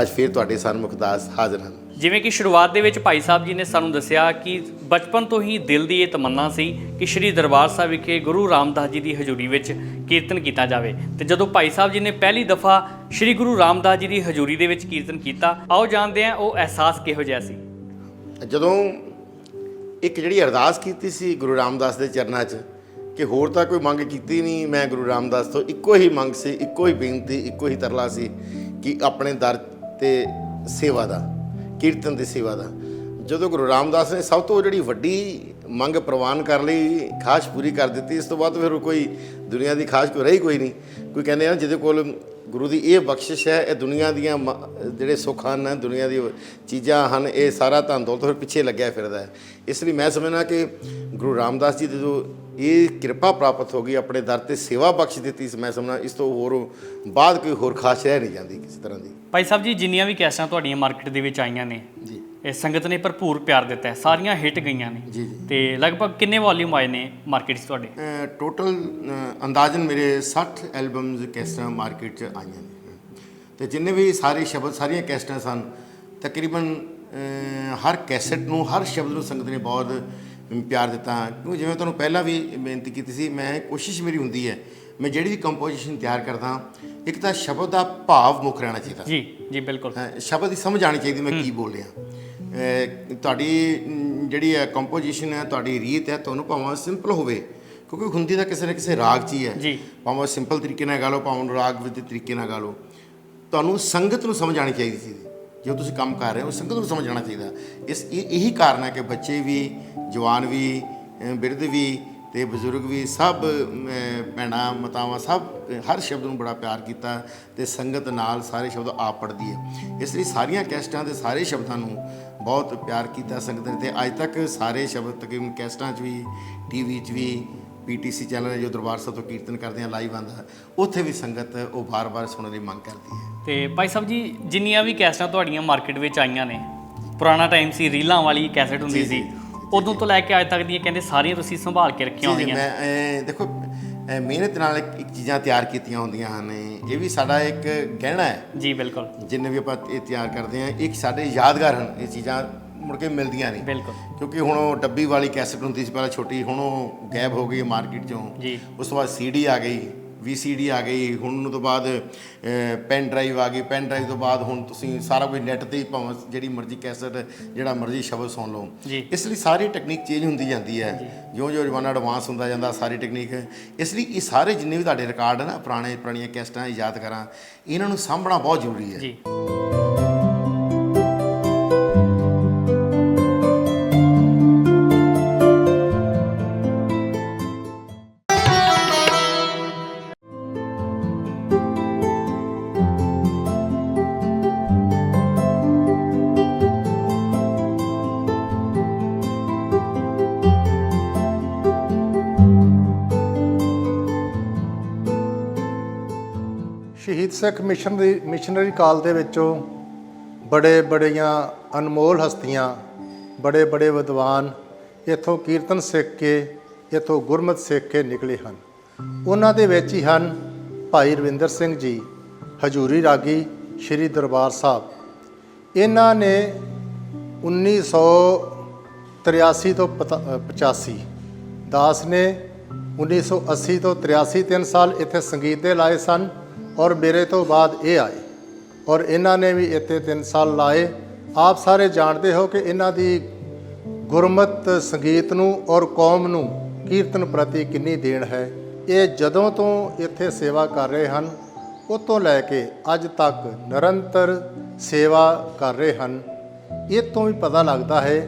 ਅੱਜ ਫਿਰ ਤੁਹਾਡੇ ਸਨਮੁਖ ਦਾਸ ਹਾਜ਼ਰ ਹਨ। ਜਿਵੇਂ ਕਿ ਸ਼ੁਰੂਆਤ ਦੇ ਵਿੱਚ ਭਾਈ ਸਾਹਿਬ ਜੀ ਨੇ ਸਾਨੂੰ ਦੱਸਿਆ ਕਿ ਬਚਪਨ ਤੋਂ ਹੀ ਦਿਲ ਦੀ ਇਹ ਤਮੰਨਾ ਸੀ ਕਿ ਸ੍ਰੀ ਦਰਬਾਰ ਸਾਹਿਬ ਵਿਖੇ ਗੁਰੂ ਰਾਮਦਾਸ ਜੀ ਦੀ ਹਜ਼ੂਰੀ ਵਿੱਚ ਕੀਰਤਨ ਕੀਤਾ ਜਾਵੇ। ਤੇ ਜਦੋਂ ਭਾਈ ਸਾਹਿਬ ਜੀ ਨੇ ਪਹਿਲੀ ਦਫਾ ਸ੍ਰੀ ਗੁਰੂ ਰਾਮਦਾਸ ਜੀ ਦੀ ਹਜ਼ੂਰੀ ਦੇ ਵਿੱਚ ਕੀਰਤਨ ਕੀਤਾ, ਆਓ ਜਾਣਦੇ ਹਾਂ ਉਹ ਅਹਿਸਾਸ ਕਿਹੋ ਜਿਹਾ ਸੀ। ਜਦੋਂ ਇੱਕ ਜਿਹੜੀ ਅਰਦਾਸ ਕੀਤੀ ਸੀ ਗੁਰੂ ਰਾਮਦਾਸ ਦੇ ਚਰਨਾਂ 'ਚ ਕਿ ਹੋਰ ਤਾਂ ਕੋਈ ਮੰਗ ਕੀਤੀ ਨਹੀਂ, ਮੈਂ ਗੁਰੂ ਰਾਮਦਾਸ ਤੋਂ ਇੱਕੋ ਹੀ ਮੰਗ ਸੀ, ਇੱਕੋ ਹੀ ਬੇਨਤੀ, ਇੱਕੋ ਹੀ ਤਰਲਾ ਸੀ ਕਿ ਆਪਣੇ ਦਰ ਤੇ ਸੇਵਾ ਦਾ। ਕੀਰਤਨ ਦੀ ਸੇਵਾ ਦਾ। ਜਦੋਂ ਗੁਰੂ ਰਾਮਦਾਸ ਨੇ ਸਭ ਤੋਂ ਜਿਹੜੀ ਵੱਡੀ ਮੰਗ ਪ੍ਰਵਾਨ ਕਰ ਲਈ, ਖਾਸ਼ ਪੂਰੀ ਕਰ ਦਿੱਤੀ, ਇਸ ਤੋਂ ਬਾਅਦ ਫਿਰ ਕੋਈ ਦੁਨੀਆ ਦੀ ਖਾਸ਼ ਕੋਈ ਰਹੀ ਕੋਈ ਨਹੀਂ। ਕੋਈ ਕਹਿੰਦੇ ਆ ਜਿਹਦੇ ਕੋਲ ਗੁਰੂ ਦੀ ਇਹ ਬਖਸ਼ਿਸ਼ ਹੈ, ਇਹ ਦੁਨੀਆ ਦੀਆਂ ਮ- ਜਿਹੜੇ ਸੁੱਖ ਹਨ, ਦੁਨੀਆ ਦੀ ਚੀਜ਼ਾਂ ਹਨ, ਇਹ ਸਾਰਾ ਧਨ ਦੌਲਤ ਫਿਰ ਪਿੱਛੇ ਲੱਗਿਆ ਫਿਰਦਾ ਹੈ। ਇਸ ਲਈ ਮੈਂ ਸਮਝਣਾ ਕਿ ਗੁਰੂ ਰਾਮਦਾਸ ਜੀ ਦੀ ਜੋ ਇਹ ਕਿਰਪਾ ਪ੍ਰਾਪਤ ਹੋ ਗਈ ਆਪਣੇ ਦਰ ਤੇ ਸੇਵਾ ਬਖਸ਼ ਦਿੱਤੀ ਇਸ ਮੈਂ ਸਮਝਣਾ ਇਸ ਤੋਂ ਹੋਰ ਬਾਅਦ ਕੋਈ ਹੋਰ ਖਾਸ ਰਹਿ ਨਹੀਂ ਜਾਂਦੀ ਕਿਸੇ ਤਰ੍ਹਾਂ ਦੀ। ਭਾਈ ਸਾਹਿਬ ਜੀ ਜਿੰਨੀਆਂ ਵੀ ਕੈਸਾਂ ਤੁਹਾਡੀਆਂ ਮਾਰਕੀਟ ਦੇ ਵਿੱਚ ਆਈਆਂ ਨੇ ਜੀ। ਇਹ ਸੰਗਤ ਨੇ ਭਰਪੂਰ ਪਿਆਰ ਦਿੱਤਾ ਹੈ। ਸਾਰੀਆਂ ਹਿੱਟ ਗਈਆਂ ਨੇ। ਜੀ, ਜੀ। ਤੇ ਲਗਭਗ ਕਿੰਨੇ ਵੋਲਿਊਮ ਆਏ ਨੇ ਮਾਰਕੀਟ 'ਚ ਤੁਹਾਡੇ? ਟੋਟਲ ਅੰਦਾਜ਼ਨ ਮੇਰੇ 60 ਐਲਬਮਸ ਕੈਸਟਾਂ ਮਾਰਕੀਟ 'ਚ ਆਈਆਂ ਨੇ। ਤੇ ਜਿੰਨੇ ਵੀ ਸਾਰੇ ਸ਼ਬਦ ਸਾਰੀਆਂ ਕੈਸਟਾਂ ਸਨ ਤਕਰੀਬਨ ਹਰ ਕੈਸਟ ਨੂੰ ਹਰ ਸ਼ਬਦ ਨੂੰ ਸੰਗਤ ਨੇ ਬਹੁਤ ਪਿਆਰ ਦਿੱਤਾ ਕਿਉਂਕਿ ਜਿਵੇਂ ਤੁਹਾਨੂੰ ਪਹਿਲਾਂ ਵੀ ਬੇਨਤੀ ਕੀਤੀ ਸੀ ਮੈਂ ਕੋਸ਼ਿਸ਼ ਮੇਰੀ ਹੁੰਦੀ ਹੈ ਮੈਂ ਜਿਹੜੀ ਵੀ ਕੰਪੋਜੀਸ਼ਨ ਤਿਆਰ ਕਰਦਾ ਇੱਕ ਤਾਂ ਸ਼ਬਦ ਦਾ ਭਾਵ ਮੁੱਖ ਰਹਿਣਾ ਚਾਹੀਦਾ। ਜੀ ਜੀ ਬਿਲਕੁਲ। ਸ਼ਬਦ ਦੀ ਸਮਝ ਆਣੀ ਚਾਹੀਦੀ ਮੈਂ ਕੀ ਬੋਲ ਰਿਹਾ। ਤੁਹਾਡੀ ਜਿਹੜੀ ਹੈ ਕੰਪੋਜੀਸ਼ਨ ਹੈ ਤੁਹਾਡੀ ਰੀਤ ਹੈ ਤੁਹਾਨੂੰ ਭਾਵੇਂ ਸਿੰਪਲ ਹੋਵੇ ਕਿਉਂਕਿ ਹੁੰਦੀ ਤਾਂ ਕਿਸੇ ਨਾ ਕਿਸੇ ਰਾਗ 'ਚ ਹੀ ਹੈ। ਜੀ। ਭਾਵੇਂ ਸਿੰਪਲ ਤਰੀਕੇ ਨਾਲ ਗਾ ਲਓ ਭਾਵੇਂ ਰਾਗ ਵਿੱਚ ਤਰੀਕੇ ਨਾਲ ਗਾ ਲਓ ਤੁਹਾਨੂੰ ਸੰਗਤ ਨੂੰ ਸਮਝ ਆਣੀ ਚਾਹੀਦੀ ਸੀ। ਜੋ ਤੁਸੀਂ ਕੰਮ ਕਰ ਰਹੇ ਹੋ, ਸੰਗਤ ਨੂੰ ਸਮਝ ਆਉਣਾ ਚਾਹੀਦਾ। ਇਸ ਇਹੀ ਕਾਰਨ ਹੈ ਕਿ ਬੱਚੇ ਵੀ, ਜਵਾਨ ਵੀ ਬਿਰਧ ਵੀ ਤੇ ਬਜ਼ੁਰਗ ਵੀ ਸਭ ਭੈਣਾਂ, ਮਤਾਵਾਂ ਸਭ ਹਰ ਸ਼ਬਦ ਨੂੰ ਬੜਾ ਪਿਆਰ ਕੀਤਾ ਤੇ ਸੰਗਤ ਨਾਲ ਸਾਰੇ ਸ਼ਬਦ ਆਪ ਪੜਦੀ ਹੈ। ਇਸ ਲਈ ਸਾਰੀਆਂ ਕੈਸਟਾਂ ਦੇ ਸਾਰੇ ਸ਼ਬਦਾਂ ਨੂੰ ਬਹੁਤ ਪਿਆਰ ਕੀਤਾ ਸੰਗਤ ਨੇ ਤੇ ਅੱਜ ਤੱਕ ਸਾਰੇ ਸ਼ਬਦ ਤਕਰੀਬਨ ਕੈਸਟਾਂ 'ਚ ਵੀ, ਟੀਵੀ 'ਚ ਵੀ ਪੀਟੀਸੀ ਚੈਨਲ ਹੈ ਜੋ ਦਰਬਾਰ ਸਾਹਿਬ ਤੋਂ ਕੀਰਤਨ ਕਰਦੇ ਆ ਲਾਈਵ ਆਂਦਾ ਉੱਥੇ ਵੀ ਸੰਗਤ ਉਹ ਬਾਰ-ਬਾਰ ਸੁਣਨ ਦੀ ਮੰਗ ਕਰਦੀ ਹੈ। ਤੇ ਭਾਈ ਸਾਹਿਬ ਜੀ ਜਿੰਨੀਆਂ ਵੀ ਕੈਸਟਾਂ ਤੁਹਾਡੀਆਂ ਮਾਰਕੀਟ ਵਿੱਚ ਆਈਆਂ ਨੇ ਪੁਰਾਣਾ ਟਾਈਮ ਸੀ ਰੀਲਾਂ ਵਾਲੀ ਕੈਸਟ ਹੁੰਦੀ ਸੀ ਉਦੋਂ ਤੋਂ ਲੈ ਕੇ ਅੱਜ ਤੱਕ ਦੀਆਂ ਕਹਿੰਦੇ ਸਾਰੀਆਂ ਤੁਸੀਂ ਸੰਭਾਲ ਕੇ ਰੱਖੀਆਂ ਹੋਈਆਂ ਮੈਂ ਦੇਖੋ ਮਿਹਨਤ ਨਾਲ ਇੱਕ ਚੀਜ਼ਾਂ ਤਿਆਰ ਕੀਤੀਆਂ ਹੁੰਦੀਆਂ ਹਨ ਇਹ ਵੀ ਸਾਡਾ ਇੱਕ ਗਹਿਣਾ ਹੈ। ਜੀ ਬਿਲਕੁਲ। ਜਿੰਨੇ ਵੀ ਆਪਾਂ ਇਹ ਤਿਆਰ ਕਰਦੇ ਹਾਂ ਇੱਕ ਸਾਡੇ ਯਾਦਗਾਰ ਹਨ ਇਹ ਚੀਜ਼ਾਂ ਮੁੜ ਕੇ ਮਿਲਦੀਆਂ ਨਹੀਂ। ਬਿਲਕੁਲ। ਕਿਉਂਕਿ ਹੁਣ ਉਹ ਡੱਬੀ ਵਾਲੀ ਕੈਸਟ ਹੁੰਦੀ ਸੀ ਪਹਿਲਾਂ ਛੋਟੀ ਹੁਣ ਉਹ ਗਾਇਬ ਹੋ ਗਈ ਮਾਰਕੀਟ ਚੋਂ। ਜੀ। ਉਸ ਤੋਂ ਬਾਅਦ ਸੀਡੀ ਆ ਗਈ VCD ਆ ਗਈ ਹੁਣ ਉਹ ਤੋਂ ਬਾਅਦ ਪੈਨ ਡਰਾਈਵ ਆ ਗਈ। ਪੈਨ ਡਰਾਈਵ ਤੋਂ ਬਾਅਦ ਹੁਣ ਤੁਸੀਂ ਸਾਰਾ ਕੁਝ ਨੈਟ ਤੇ ਹੀ ਭਾਵੇਂ ਜਿਹੜੀ ਮਰਜ਼ੀ ਕੈਸਟ ਜਿਹੜਾ ਮਰਜ਼ੀ ਸ਼ਬਦ ਸੁਣ ਲਓ। ਜੀ। ਇਸ ਲਈ ਸਾਰੀ ਟੈਕਨੀਕ ਚੇਂਜ ਹੁੰਦੀ ਜਾਂਦੀ ਹੈ। ਜਿਉਂ ਜਿਉਂ ਜ਼ਮਾਨਾ ਐਡਵਾਂਸ ਹੁੰਦਾ ਜਾਂਦਾ ਸਾਰੀ ਟੈਕਨੀਕ। ਇਸ ਲਈ ਇਹ ਸਾਰੇ ਜਿੰਨੇ ਵੀ ਤੁਹਾਡੇ ਰਿਕਾਰਡ ਨਾ ਪੁਰਾਣੇ ਪੁਰਾਣੀਆਂ ਕੈਸਟਾਂ ਯਾਦ ਕਰਾਂ ਇਹਨਾਂ ਨੂੰ ਸਾਂਭਣਾ ਬਹੁਤ ਜ਼ਰੂਰੀ ਹੈ। ਜੀ। ਸ਼ਹੀਦ ਸਿੱਖ ਮਿਸ਼ਨਰੀ ਮਿਸ਼ਨਰੀ ਕਾਲ ਦੇ ਵਿੱਚੋਂ ਬੜੇ ਬੜੀਆਂ ਅਨਮੋਲ ਹਸਤੀਆਂ ਬੜੇ ਬੜੇ ਵਿਦਵਾਨ ਇੱਥੋਂ ਕੀਰਤਨ ਸਿੱਖ ਕੇ ਇੱਥੋਂ ਗੁਰਮਤ ਸਿੱਖ ਕੇ ਨਿਕਲੇ ਹਨ। ਉਹਨਾਂ ਦੇ ਵਿੱਚ ਹੀ ਹਨ ਭਾਈ ਰਵਿੰਦਰ ਸਿੰਘ ਜੀ ਹਜੂਰੀ ਰਾਗੀ ਸ੍ਰੀ ਦਰਬਾਰ ਸਾਹਿਬ। ਇਹਨਾਂ ਨੇ 1983 ਤੋਂ ਪਤਾ- ਅ, 85 ਦਾਸ ਨੇ 1980 ਤੋਂ 83 ਤਿੰਨ ਸਾਲ ਇੱਥੇ ਸੰਗੀਤ ਦੇ ਲਾਏ ਸਨ। ਔਰ ਮੇਰੇ ਤੋਂ ਬਾਅਦ ਇਹ ਆਏ। ਔਰ ਇਹਨਾਂ ਨੇ ਵੀ ਇੱਥੇ 3 ਸਾਲ ਲਾਏ। ਆਪ ਸਾਰੇ ਜਾਣਦੇ ਹੋ ਕਿ ਇਹਨਾਂ ਦੀ ਗੁਰਮਤ ਸੰਗੀਤ ਨੂੰ ਔਰ ਕੌਮ ਨੂੰ ਕੀਰਤਨ ਪ੍ਰਤੀ ਕਿੰਨੀ ਦੇਣ ਹੈ। ਇਹ ਜਦੋਂ ਤੋਂ ਇੱਥੇ ਸੇਵਾ ਕਰ ਰਹੇ ਹਨ ਉਹ ਤੋਂ ਲੈ ਕੇ ਅੱਜ ਤੱਕ ਨਿਰੰਤਰ ਸੇਵਾ ਕਰ ਰਹੇ ਹਨ। ਇਹ ਤੋਂ ਵੀ ਪਤਾ ਲੱਗਦਾ ਹੈ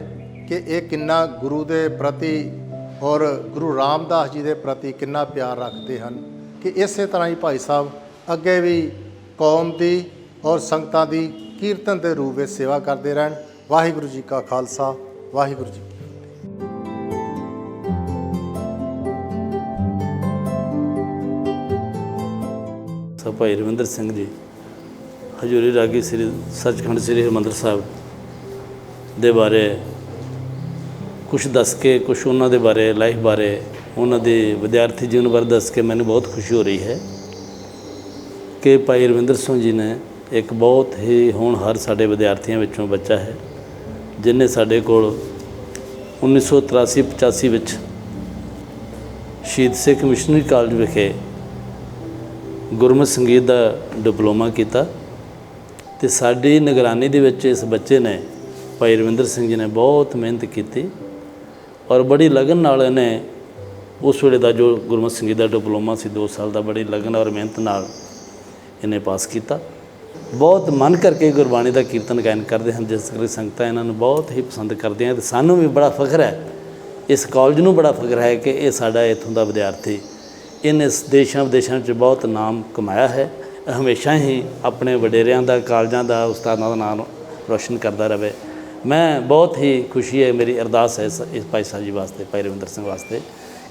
ਕਿ ਇਹ ਕਿੰਨਾ ਗੁਰੂ ਦੇ ਪ੍ਰਤੀ ਔਰ ਗੁਰੂ ਰਾਮਦਾਸ ਜੀ ਦੇ ਪ੍ਰਤੀ ਕਿੰਨਾ ਪਿਆਰ ਰੱਖਦੇ ਹਨ। ਕਿ ਇਸੇ ਤਰ੍ਹਾਂ ਹੀ ਭਾਈ ਸਾਹਿਬ ਅੱਗੇ ਵੀ ਕੌਮ ਦੀ ਔਰ ਸੰਗਤਾਂ ਦੀ ਕੀਰਤਨ ਦੇ ਰੂਪ ਵਿੱਚ ਸੇਵਾ ਕਰਦੇ ਰਹਿਣ। ਵਾਹਿਗੁਰੂ ਜੀ ਕਾ ਖਾਲਸਾ, ਵਾਹਿਗੁਰੂ ਜੀ ਸਾ ਭਾਈ ਰਵਿੰਦਰ ਸਿੰਘ ਜੀ, ਹਜੂਰੀ ਰਾਗੀ ਸ੍ਰੀ ਸੱਚਖੰਡ ਸ੍ਰੀ ਹਰਿਮੰਦਰ ਸਾਹਿਬ ਦੇ ਬਾਰੇ ਕੁਝ ਦੱਸ ਕੇ ਕੁਝ ਉਹਨਾਂ ਦੇ ਬਾਰੇ ਲਾਈਫ ਬਾਰੇ, ਉਹਨਾਂ ਦੇ ਵਿਦਿਆਰਥੀ ਜੀਵਨ ਬਾਰੇ ਦੱਸ ਕੇ ਮੈਨੂੰ ਬਹੁਤ ਖੁਸ਼ੀ ਹੋ ਰਹੀ ਹੈ। ਕਿ ਭਾਈ ਰਵਿੰਦਰ ਸਿੰਘ ਜੀ ਨੇ ਇੱਕ ਬਹੁਤ ਹੀ ਹੋਣਹਾਰ ਸਾਡੇ ਵਿਦਿਆਰਥੀਆਂ ਵਿੱਚੋਂ ਬੱਚਾ ਹੈ, ਜਿਨੇ ਸਾਡੇ ਕੋਲ 1983 85 ਵਿੱਚ ਸ਼ਹੀਦ ਸਿੱਖ ਮਿਸ਼ਨਰੀ ਕਾਲਜ ਵਿਖੇ ਗੁਰਮਤਿ ਸੰਗੀਤ ਦਾ ਡਿਪਲੋਮਾ ਕੀਤਾ ਤੇ ਸਾਡੀ ਨਿਗਰਾਨੀ ਦੇ ਵਿੱਚ ਇਸ ਬੱਚੇ ਨੇ ਭਾਈ ਰਵਿੰਦਰ ਸਿੰਘ ਜੀ ਨੇ ਬਹੁਤ ਮਿਹਨਤ ਕੀਤੀ ਔਰ ਬੜੀ ਲਗਨ ਨਾਲ ਇਹਨੇ ਉਸ ਵੇਲੇ ਦਾ ਜੋ ਗੁਰਮਤਿ ਸੰਗੀਤ ਦਾ ਡਿਪਲੋਮਾ ਸੀ 2 ਸਾਲ ਦਾ ਬੜੀ ਲਗਨ ਔਰ ਮਿਹਨਤ ਨਾਲ ਇਹਨੇ ਪਾਸ ਕੀਤਾ। ਬਹੁਤ ਮਨ ਕਰਕੇ ਗੁਰਬਾਣੀ ਦਾ ਕੀਰਤਨ ਗਾਇਨ ਕਰਦੇ ਹਨ, ਜਿਸ ਕਰਕੇ ਸੰਗਤਾਂ ਇਹਨਾਂ ਨੂੰ ਬਹੁਤ ਹੀ ਪਸੰਦ ਕਰਦੀਆਂ ਤੇ ਸਾਨੂੰ ਵੀ ਬੜਾ ਫਖਰ ਹੈ। ਇਸ ਕਾਲਜ ਨੂੰ ਬੜਾ ਫਖਰ ਹੈ ਕਿ ਇਹ ਸਾਡਾ ਇੱਥੋਂ ਦਾ ਵਿਦਿਆਰਥੀ ਇਹਨੇ ਇਸ ਦੇਸ਼ਾਂ ਵਿਦੇਸ਼ਾਂ 'ਚ ਬਹੁਤ ਨਾਮ ਕਮਾਇਆ ਹੈ। ਹਮੇਸ਼ਾ ਹੀ ਆਪਣੇ ਵਡੇਰਿਆਂ ਦਾ, ਕਾਲਜਾਂ ਦਾ, ਉਸਤਾਦਾਂ ਦਾ ਨਾਮ ਰੋਸ਼ਨ ਕਰਦਾ ਰਹੇ। ਮੈਂ ਬਹੁਤ ਹੀ ਖੁਸ਼ੀ ਹੈ, ਮੇਰੀ ਅਰਦਾਸ ਹੈ ਇਸ ਇਸ ਭਾਈ ਸਾਹਿਬ ਜੀ ਵਾਸਤੇ, ਭਾਈ ਰਵਿੰਦਰ ਸਿੰਘ ਵਾਸਤੇ,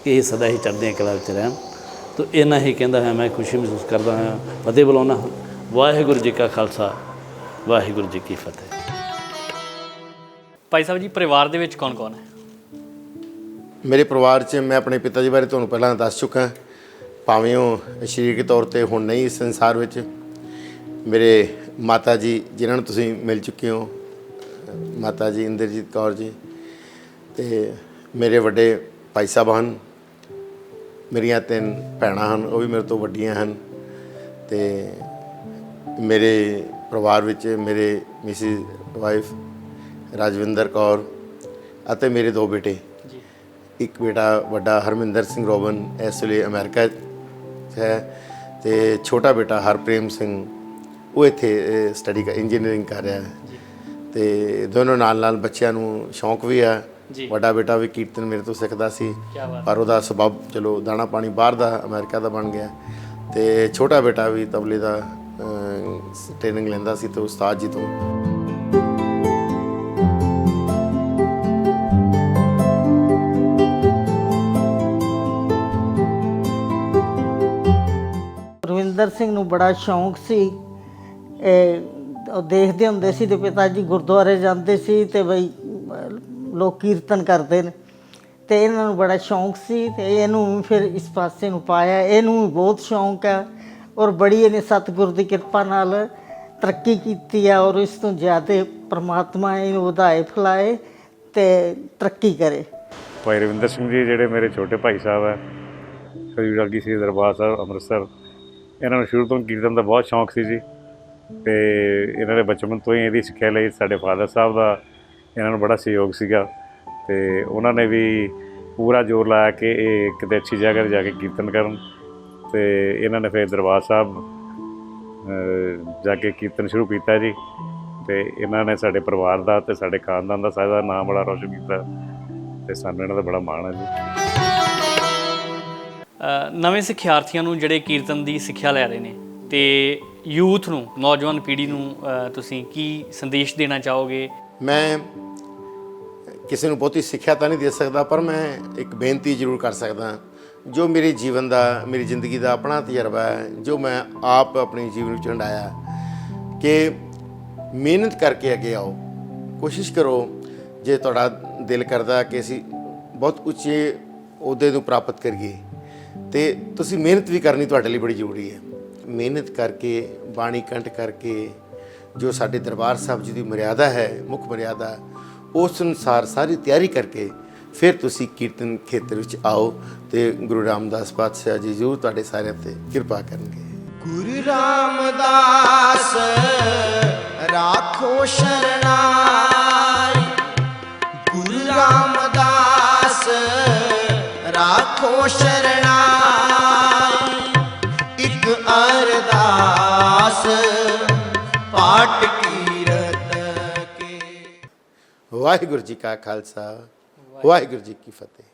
ਕਿ ਇਹ ਸਦਾ ਹੀ ਚੜ੍ਹਦੀਆਂ ਕਲਾ ਵਿੱਚ ਰਹਿਣ। ਤੋ ਇਹਨਾਂ ਹੀ ਕਹਿੰਦਾ ਹੈ ਮੈਂ ਖੁਸ਼ੀ ਮਹਿਸੂਸ ਕਰਦਾ ਹਾਂ। ਫਤਿਹ ਬੁਲਾਉਣਾ ਹਾਂ। ਵਾਹਿਗੁਰੂ ਜੀ ਕਾ ਖਾਲਸਾ ਵਾਹਿਗੁਰੂ ਜੀ ਕੀ ਫਤਿਹ। ਭਾਈ ਸਾਹਿਬ ਜੀ ਪਰਿਵਾਰ ਦੇ ਵਿੱਚ ਕੌਣ ਕੌਣ ਹੈ? ਮੇਰੇ ਪਰਿਵਾਰ 'ਚ ਮੈਂ ਆਪਣੇ ਪਿਤਾ ਜੀ ਬਾਰੇ ਤੁਹਾਨੂੰ ਪਹਿਲਾਂ ਦੱਸ ਚੁੱਕਾ ਭਾਵੇਂ ਉਹ ਸਰੀਰਕ ਤੌਰ ਤੇ ਹੁਣ ਨਹੀਂ ਇਸ ਸੰਸਾਰ ਵਿੱਚ। ਮੇਰੇ ਮਾਤਾ ਜੀ ਜਿਨ੍ਹਾਂ ਨੂੰ ਤੁਸੀਂ ਮਿਲ ਚੁੱਕੇ ਹੋ ਮਾਤਾ ਜੀ ਇੰਦਰਜੀਤ ਕੌਰ ਜੀ ਤੇ ਮੇਰੇ ਵੱਡੇ ਭਾਈ ਸਾਹਿਬ ਹਨ ਮੇਰੀਆਂ ਤਿੰਨ ਭੈਣਾਂ ਹਨ ਉਹ ਵੀ ਮੇਰੇ ਤੋਂ ਵੱਡੀਆਂ ਹਨ ਤੇ ਮੇਰੇ ਪਰਿਵਾਰ ਵਿੱਚ ਮੇਰੇ ਮਿਸਿਸ ਵਾਈਫ ਰਾਜਵਿੰਦਰ ਕੌਰ ਅਤੇ ਮੇਰੇ ਦੋ ਬੇਟੇ। ਜੀ। ਇੱਕ ਬੇਟਾ ਵੱਡਾ ਹਰਮਿੰਦਰ ਸਿੰਘ ਰੋਬਨ ਇਸ ਵੇਲੇ ਅਮਰੀਕਾ 'ਚ ਹੈ ਤੇ ਛੋਟਾ ਬੇਟਾ ਹਰਪ੍ਰੇਮ ਸਿੰਘ ਉਹ ਇੱਥੇ ਸਟੱਡੀ ਕਰ ਇੰਜੀਨੀਅਰਿੰਗ ਕਰ ਰਿਹਾ ਹੈ। ਤੇ ਦੋਨੋਂ ਨਾਲ ਨਾਲ ਬੱਚਿਆਂ ਨੂੰ ਸ਼ੌਂਕ ਵੀ ਆ। ਵੱਡਾ ਬੇਟਾ ਵੀ ਕੀਰਤਨ ਮੇਰੇ ਤੋਂ ਸਿੱਖਦਾ ਸੀ। ਪਰ ਉਹਦਾ ਸਬਬ ਚਲੋ ਦਾਣਾ ਪਾਣੀ ਬਾਹਰ ਦਾ ਅਮਰੀਕਾ ਦਾ ਬਣ ਗਿਆ। ਤੇ ਛੋਟਾ ਬੇਟਾ ਵੀ ਤਬਲੇ ਦਾ ਟ੍ਰੇਨਿੰਗ ਲੈਂਦਾ ਸੀ ਤੇ ਉਸਤਾਦ ਜੀ ਤੋਂ। ਰਵਿੰਦਰ ਸਿੰਘ ਨੂੰ ਬੜਾ ਸ਼ੌਂਕ ਸੀ। ਇਹ ਉਹ ਦੇਖਦੇ ਹੁੰਦੇ ਸੀ ਤੇ ਪਿਤਾ ਜੀ ਗੁਰਦੁਆਰੇ ਜਾਂਦੇ ਸੀ ਤੇ ਬਈ ਲੋਕ ਕੀਰਤਨ ਕਰਦੇ ਨੇ। ਤੇ ਇਹਨਾਂ ਨੂੰ ਬੜਾ ਸ਼ੌਂਕ ਸੀ ਤੇ ਇਹਨੂੰ ਫਿਰ ਇਸ ਪਾਸੇ ਨੂੰ ਪਾਇਆ। ਇਹਨੂੰ ਵੀ ਬਹੁਤ ਸ਼ੌਂਕ ਹੈ ਔਰ ਬੜੀ ਇਹਨੇ ਸਤਿਗੁਰ ਦੀ ਕਿਰਪਾ ਨਾਲ ਤਰੱਕੀ ਕੀਤੀ ਹੈ ਔਰ ਇਸ ਤੋਂ ਜ਼ਿਆਦਾ ਪ੍ਰਮਾਤਮਾ ਇਹਨੂੰ ਵਧਾਏ, ਫਲਾਏ ਤੇ ਤਰੱਕੀ ਕਰੇ। ਭਾਈ ਰਵਿੰਦਰ ਸਿੰਘ ਜੀ, ਜਿਹੜੇ ਮੇਰੇ ਛੋਟੇ ਭਾਈ ਸਾਹਿਬ ਹੈ ਸ੍ਰੀ ਰਾਗੀ ਸ੍ਰੀ ਦਰਬਾਰ ਸਾਹਿਬ, ਅੰਮ੍ਰਿਤਸਰ, ਇਹਨਾਂ ਨੂੰ ਸ਼ੁਰੂ ਤੋਂ ਕੀਰਤਨ ਦਾ ਬਹੁਤ ਸ਼ੌਂਕ ਸੀ ਜੀ। ਤੇ ਇਹਨਾਂ ਨੇ ਬਚਪਨ ਤੋਂ ਹੀ ਇਹਦੀ ਸਿੱਖਿਆ ਲਈ ਸਾਡੇ ਫਾਦਰ ਸਾਹਿਬ ਦਾ ਇਹਨਾਂ ਨੂੰ ਬੜਾ ਸਹਿਯੋਗ ਸੀਗਾ ਤੇ ਉਹਨਾਂ ਨੇ ਵੀ ਪੂਰਾ ਜ਼ੋਰ ਲਾਇਆ ਕਿ ਇਹ ਕਿਤੇ ਅੱਛੀ ਜਗ੍ਹਾ ਤੇ ਜਾ ਕੇ ਕੀਰਤਨ ਕਰਨ ਤੇ ਇਹਨਾਂ ਨੇ ਫਿਰ ਦਰਬਾਰ ਸਾਹਿਬ ਜਾ ਕੇ ਕੀਰਤਨ ਸ਼ੁਰੂ ਕੀਤਾ ਜੀ ਤੇ ਇਹਨਾਂ ਨੇ ਸਾਡੇ ਪਰਿਵਾਰ ਦਾ ਤੇ ਸਾਡੇ ਖਾਨਦਾਨ ਦਾ ਸਾਰਾ ਨਾਮ ਬੜਾ ਰੌਸ਼ਨ ਕੀਤਾ ਤੇ ਸਾਨੂੰ ਇਹਨਾਂ ਦਾ ਬੜਾ ਮਾਣ ਹੈ ਜੀ। ਨਵੇਂ ਸਿੱਖਿਆਰਥੀਆਂ ਨੂੰ ਜਿਹੜੇ ਕੀਰਤਨ ਦੀ ਸਿੱਖਿਆ ਲੈ ਰਹੇ ਨੇ ਤੇ ਯੂਥ ਨੂੰ, ਨੌਜਵਾਨ ਪੀੜ੍ਹੀ ਨੂੰ ਤੁਸੀਂ ਕੀ ਸੰਦੇਸ਼ ਦੇਣਾ ਚਾਹੋਗੇ? ਮੈਂ ਕਿਸੇ ਨੂੰ ਬਹੁਤੀ ਸਿੱਖਿਆ ਤਾਂ ਨਹੀਂ ਦੇ ਸਕਦਾ, ਪਰ ਮੈਂ ਇੱਕ ਬੇਨਤੀ ਜ਼ਰੂਰ ਕਰ ਸਕਦਾ। ਜੋ ਮੇਰੇ ਜੀਵਨ ਦਾ, ਮੇਰੀ ਜ਼ਿੰਦਗੀ ਦਾ ਆਪਣਾ ਤਜਰਬਾ ਹੈ, ਜੋ ਮੈਂ ਆਪ ਆਪਣੇ ਜੀਵਨ ਵਿੱਚ ਹੰਡਾਇਆ ਕਿ ਮਿਹਨਤ ਕਰਕੇ ਅੱਗੇ ਆਓ। ਕੋਸ਼ਿਸ਼ ਕਰੋ, ਜੇ ਤੁਹਾਡਾ ਦਿਲ ਕਰਦਾ ਕਿ ਅਸੀਂ ਬਹੁਤ ਉੱਚੇ ਅਹੁਦੇ ਨੂੰ ਪ੍ਰਾਪਤ ਕਰੀਏ, ਤੇ ਤੁਸੀਂ ਮਿਹਨਤ ਵੀ ਕਰਨੀ ਤੁਹਾਡੇ ਲਈ ਬੜੀ ਜ਼ਰੂਰੀ ਹੈ। ਮਿਹਨਤ ਕਰਕੇ, ਬਾਣੀ ਕੰਠ ਕਰਕੇ ਜੋ ਸਾਡੇ ਦਰਬਾਰ ਸਾਹਿਬ ਜੀ ਦੀ ਮਰਿਆਦਾ ਹੈ, ਮੁੱਖ ਮਰਿਆਦਾ, ਉਸ ਅਨੁਸਾਰ ਸਾਰੀ ਤਿਆਰੀ ਕਰਕੇ ਫਿਰ ਤੁਸੀਂ ਕੀਰਤਨ ਖੇਤਰ ਵਿੱਚ ਆਓ ਤੇ ਗੁਰੂ ਰਾਮਦਾਸ ਪਾਤਸ਼ਾਹ ਜੀ ਜ਼ਰੂਰ ਤੁਹਾਡੇ ਸਾਰਿਆਂ ਤੇ ਕਿਰਪਾ ਕਰਨਗੇ। ਗੁਰੂ ਰਾਮਦਾਸ, ਰਾਖੋ ਸ਼ਰਨਾਈ। ਗੁਰੂ ਰਾਮਦਾਸ, ਰਾਖੋ ਸ਼ਰਨਾਈ। ਇੱਕ ਅਰਦਾਸ ਪਾਠ ਕੀਰਤ ਕੇ। ਵਾਹਿਗੁਰੂ ਜੀ ਕਾ ਖਾਲਸਾ ਵਾਹਿਗੁਰੂ ਜੀ ਕੀ ਫਤਿਹ।